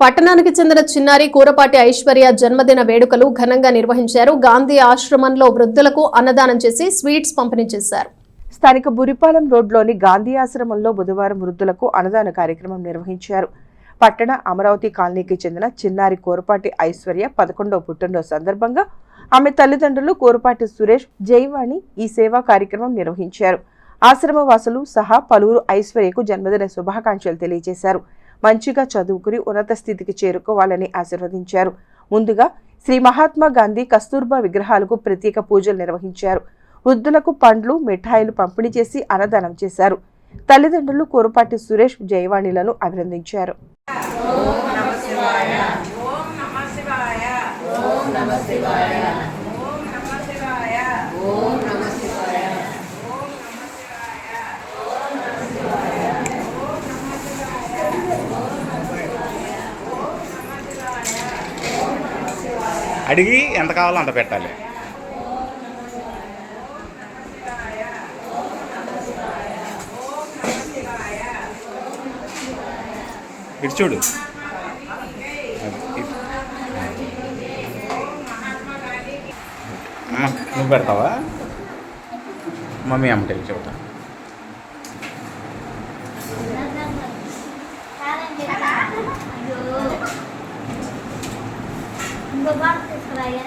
పట్టణానికి చెందిన చిన్నారి కూరపాటి ఐశ్వర్య జన్మదిన వేడుకలు ఘనంగా నిర్వహించారు. గాంధీ ఆశ్రమంలో వృద్ధులకు అన్నదానం చేసి స్వీట్స్ పంపిణీ చేశారు. స్థానిక బురిపాలెం రోడ్లోని గాంధీ ఆశ్రమంలో బుధవారం వృద్ధులకు అన్నదాన కార్యక్రమం నిర్వహించారు. పట్టణ అమరావతి కాలనీకి చెందిన చిన్నారి కోరపాటి ఐశ్వర్య పదకొండవ పుట్టినరోజు సందర్భంగా ఆమె తల్లిదండ్రులు కోరపాటి సురేష్ జైవాణి ఈ సేవా కార్యక్రమం నిర్వహించారు. ఆశ్రమ వాసులు సహా పలువురు ఐశ్వర్యకు జన్మదిన శుభాకాంక్షలు తెలియజేశారు. మంచిగా చదువుకుని ఉన్నత స్థితికి చేరుకోవాలని ఆశీర్వదించారు. ముందుగా శ్రీ మహాత్మా గాంధీ కస్తూర్బా విగ్రహాలకు ప్రత్యేక పూజలు నిర్వహించారు. వృద్ధులకు పండ్లు మిఠాయిలు పంపిణీ చేసి అన్నదానం చేశారు. తల్లిదండ్రులు కోరపాటి సురేష్ జయవాణిలను అభినందించారు. అడిగి ఎంత కావాలో అంత పెట్టాలి. ఇటు చూడు. నువ్వు పెడతావా? మమ్మీ అమ్మ వెళ్ళి చెబుతా. var Sıraya.